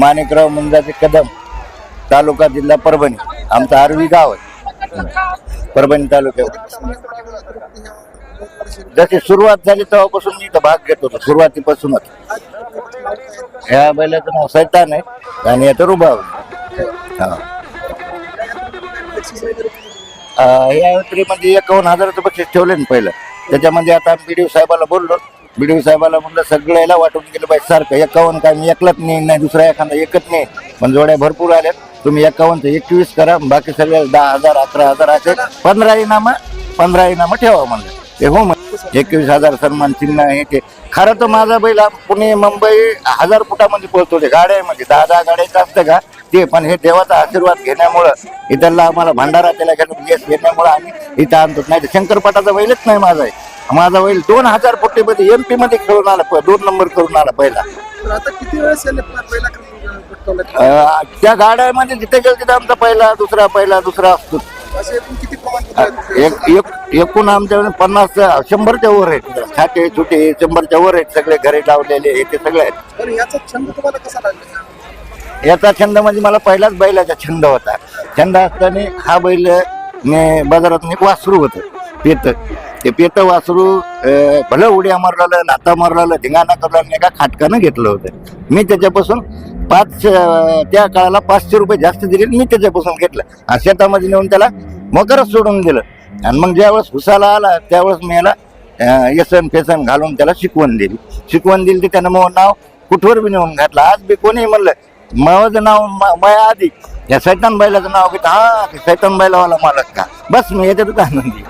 माणिकराव मुंजाचे कदम तालुका जिल्हा परभणी आमचं आरवी गाव आहे. परभणी तालुक्यात जशी सुरुवात झाली तेव्हापासून मी इथं भाग घेत होतो सुरुवातीपासूनच. ह्या बैलाचं नाव सैतान आहे आणि याचा रुबाब हा. या यात्रेमध्ये एकावन्न हजाराचं बक्षीस ठेवले ना पहिलं. त्याच्यामध्ये आता आम्ही डी साहेबाला बोललो बी डी साहेबाला म्हणलं सगळ्याला वाटून गेलं पाहिजे. सारखं एकावन्न काय मी एकलाच नाही नाही दुसरा एखादा एकच नाही. पण जोड्या भरपूर आल्यात. तुम्ही एकावन्न एकवीस करा. बाकी सगळे दहा हजार अकरा हजार असे पंधरा इनामा पंधरा इनामा ठेवा म्हणलं. ते हो म्हणलं एकवीस हजार सन्मान चिन्ह हे ते. खरं तर माझा बैल पुणे मुंबई हजार फुटामध्ये पोहोचतो ते. गाड्यामध्ये म्हणजे. दहा दहा गाड्याचं असतं का? ते पण हे देवाचा आशीर्वाद घेण्यामुळं इथला आम्हाला भंडारा त्याला घेणं घेण्यामुळं आम्ही इथं आणतो. नाही तर शंकरपटाचा बैलच नाही माझा आहे. माझा बैल दोन हजार फुटीमध्ये एम पी मध्ये खेळून आला दोन नंबर करून आला पहिला. तर आता किती वेळेस याने पहिला क्रमांक पटकावला? अं, त्या गाड्यामध्ये जिथे गेलं तिथे आमचा पहिला दुसरा पहिला दुसरा असतो. असे एकूण किती क्रमांक आहेत? एक एक एकूण आमच्याकडे पन्नास शंभरच्या वर आहेत छाटे छुटे शंभरच्या वर आहेत सगळे घरी लावलेले हे ते सगळे आहेत. तर याचा छंद तुम्हाला कसा लागला? याचा छंद म्हणजे मला पहिलाच बैलाचा छंद होता. छंद असताना हा बैल मी बाजारात एक वासरू होतं पेत. ते पेत वासरू भलं उड्या मारलेलं लाता मारलेलं धिंगाणा करलेलं एका खाटकानं घेतलं होतं. मी त्याच्यापासून पाच त्या काळाला पाचशे रुपये जास्त दिले मी त्याच्यापासून घेतलं. आणि शेतामध्ये नेऊन त्याला मगरच सोडून दिलं. आणि मग ज्यावेळेस हुसाला आला त्यावेळेस मी याला येसन फेसन घालून त्याला शिकवण दिली. शिकवण दिली तर त्यानं मग नाव कुठवर बी नेऊन घातलं. आज बी कोणी म्हणलं माझं नाव म- माया आधी. या सैतान बैलाचं नाव घेत हा सैतान बैलावाला मालक का? बस मी याच्यातच आनंदी.